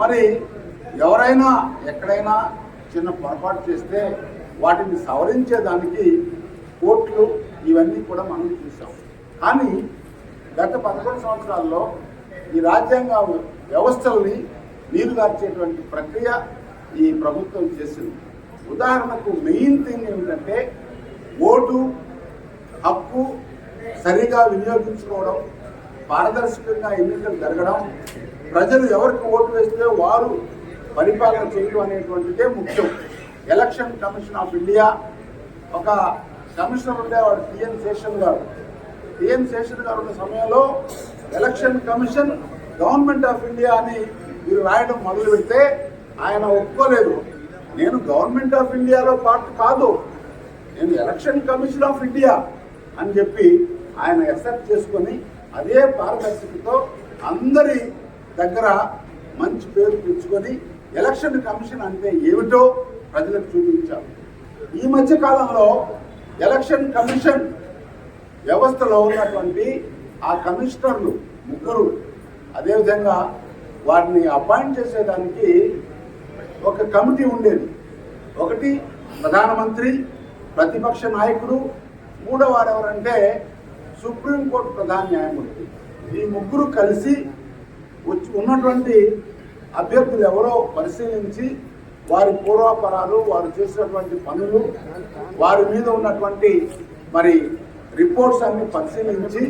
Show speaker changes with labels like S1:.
S1: మరి ఎవరైనా ఎక్కడైనా చిన్న పొరపాటు చేస్తే వాటిని సవరించేదానికి కోర్టులు ఇవన్నీ కూడా మనం చూసాం కానీ గత పదకొండు సంవత్సరాల్లో ఈ రాజ్యాంగ వ్యవస్థల్ని నీరుగార్చేటువంటి ప్రక్రియ ఈ ప్రభుత్వం చేసింది. ఉదాహరణకు మెయిన్ థింగ్ ఏమిటంటే ఓటు హక్కు సరిగా వినియోగించుకోవడం పారదర్శకంగా ఎన్నికలు జరగడం ప్రజలు ఎవరికి ఓటు వేస్తే వారు పరిపాలన చేయడం అనేటువంటిదే ముఖ్యం. ఎలక్షన్ కమిషన్ ఆఫ్ ఇండియా ఒక కమిషనర్ ఉండేవాడు టిఎన్ శేషన్ గారు. టిఎన్ శేషన్ గారు ఉన్న సమయంలో election commission government of India అని మీరు రాయడం మొదలు పెడితే ఆయన ఒప్పుకోలేదు. నేను గవర్నమెంట్ ఆఫ్ ఇండియాలో పార్ట్ కాదు. నేను ఎలక్షన్ కమిషన్ ఆఫ్ ఇండియా అని చెప్పి ఆయన ఎక్సెప్ట్ చేసుకొని అదే పారదర్శకతో అందరి దగ్గర మంచి పేరు తెచ్చుకొని ఎలక్షన్ కమిషన్ అంటే ఏమిటో ప్రజలకు చూపించారు ఈ మధ్య కాలంలో ఎలక్షన్ కమిషన్ వ్యవస్థలో ఉన్నటువంటి ఆ కమిషనర్లు ముగ్గురు అదేవిధంగా వారిని అపాయింట్ చేసేదానికి ఒక కమిటీ ఉండేది. ఒకటి ప్రధానమంత్రి ప్రతిపక్ష నాయకుడు మూడవ వారెవరంటే సుప్రీంకోర్టు ప్రధాన న్యాయమూర్తి. ఈ ముగ్గురు కలిసి ఉన్నటువంటి అభ్యర్థులు ఎవరో పరిశీలించి వారి పూర్వాపరాలు వారు చేసినటువంటి పనులు వారి మీద ఉన్నటువంటి మరి రిపోర్ట్స్ అన్ని పరిశీలించి